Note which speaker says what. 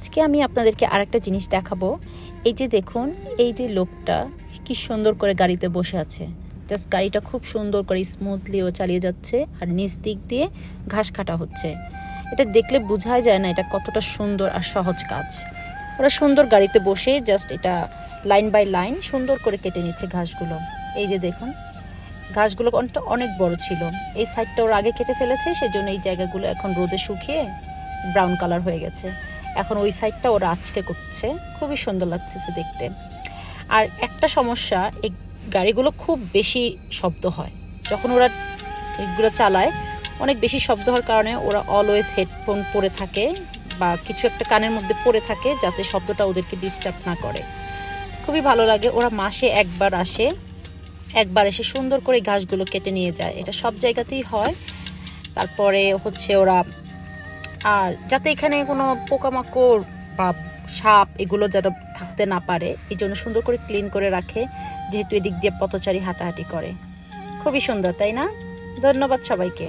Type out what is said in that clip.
Speaker 1: আজকে আমি আপনাদেরকে আরেকটা জিনিস দেখাবো। এই যে দেখুন, এই যে লোকটা কি সুন্দর করে গাড়িতে বসে আছে। জাস্ট গাড়িটা খুব সুন্দর করে স্মুথলি ও চালিয়ে যাচ্ছে আর নিচ দিক দিয়ে ঘাস কাটা হচ্ছে। এটা দেখলে বোঝাই যায় না এটা কতটা সুন্দর আর সহজ কাজ। ওরা সুন্দর গাড়িতে বসে জাস্ট এটা লাইন বাই লাইন সুন্দর করে কেটে নিচ্ছে ঘাসগুলো। এই যে দেখুন, ঘাসগুলো অনেকটা, অনেক বড় ছিল। এই সাইডটা ওরা আগে কেটে ফেলেছে, সেজন্য এই জায়গাগুলো এখন রোদে শুকিয়ে ব্রাউন কালার হয়ে গেছে। এখন ওই সাইডটা ওরা আজকে করছে। খুবই সুন্দর লাগছে দেখতে। আর একটা সমস্যা, এই গাড়িগুলো খুব বেশি শব্দ হয়। যখন ওরা এগুলো চালায়, অনেক বেশি শব্দ হওয়ার কারণে ওরা অলওয়েজ হেডফোন পরে থাকে বা কিছু একটা কানের মধ্যে পড়ে থাকে যাতে শব্দটা ওদেরকে ডিস্টার্ব না করে। খুবই ভালো লাগে, ওরা মাসে একবার আসে, একবার এসে সুন্দর করে ঘাসগুলো কেটে নিয়ে যায়। এটা সব জায়গাতেই হয়। তারপরে হচ্ছে ওরা আর যাতে এখানে কোনো পোকামাকড় বা সাপ এগুলো যেন থাকতে না পারে, এই জন্য সুন্দর করে ক্লিন করে রাখে, যেহেতু এদিক দিয়ে পথচারী হাঁটাহাঁটি করে। খুবই সুন্দর, তাই না? ধন্যবাদ সবাইকে।